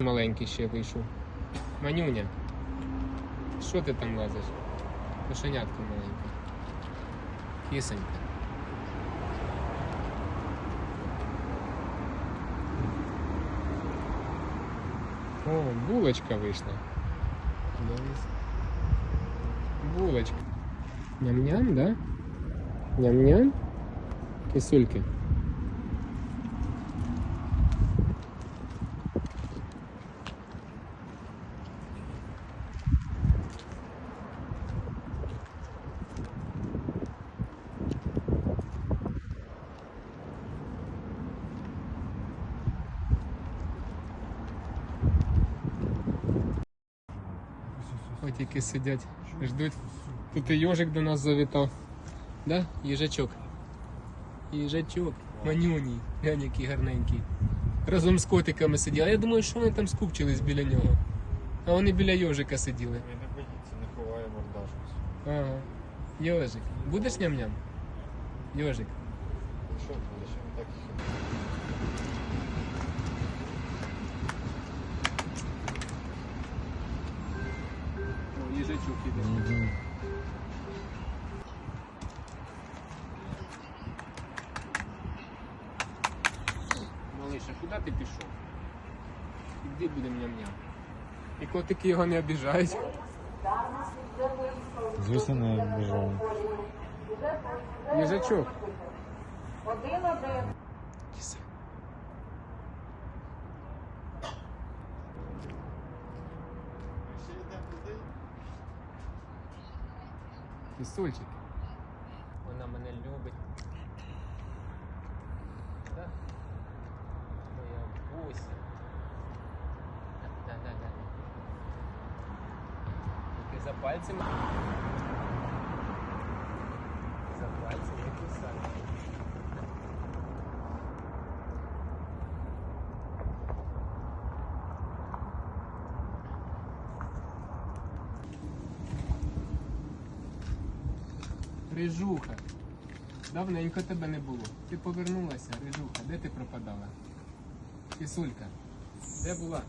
маленький ще вийшов. Манюня. Що ти там лазиш? Кошенятка маленька. Кисенька. О, булочка вийшла. Булочка. Ням-ням, да? Ням-ням. Кисульки. Ось тільки сидять, ждуть. Тут і йожик до нас завітав. Да? Їжачок. Їжачок. Манюній. Глянь, який гарненький. Разом з котиками сиділи. А я думаю, що вони там скупчились біля нього. А вони біля йожика сиділи. Він не боїться, не ховає мордашку. Ага. Йожик. Будеш ням-ням? Йожик. Що буде, що він так О, їжачок іде. Малиша, куди ти пішов? Іди будемо ням-ням. І котики його не обіжають. Звісно, не обіжав. Їжачок. Один-один. Киса. Кисульчик. Вона мене любить. Да? Моя буся. Тільки за пальцем. За пальцем не кусай. Рижуха. Давненько тебе не було. Ти повернулася, Рижуха. Де ти пропадала? Кисулька. Де була?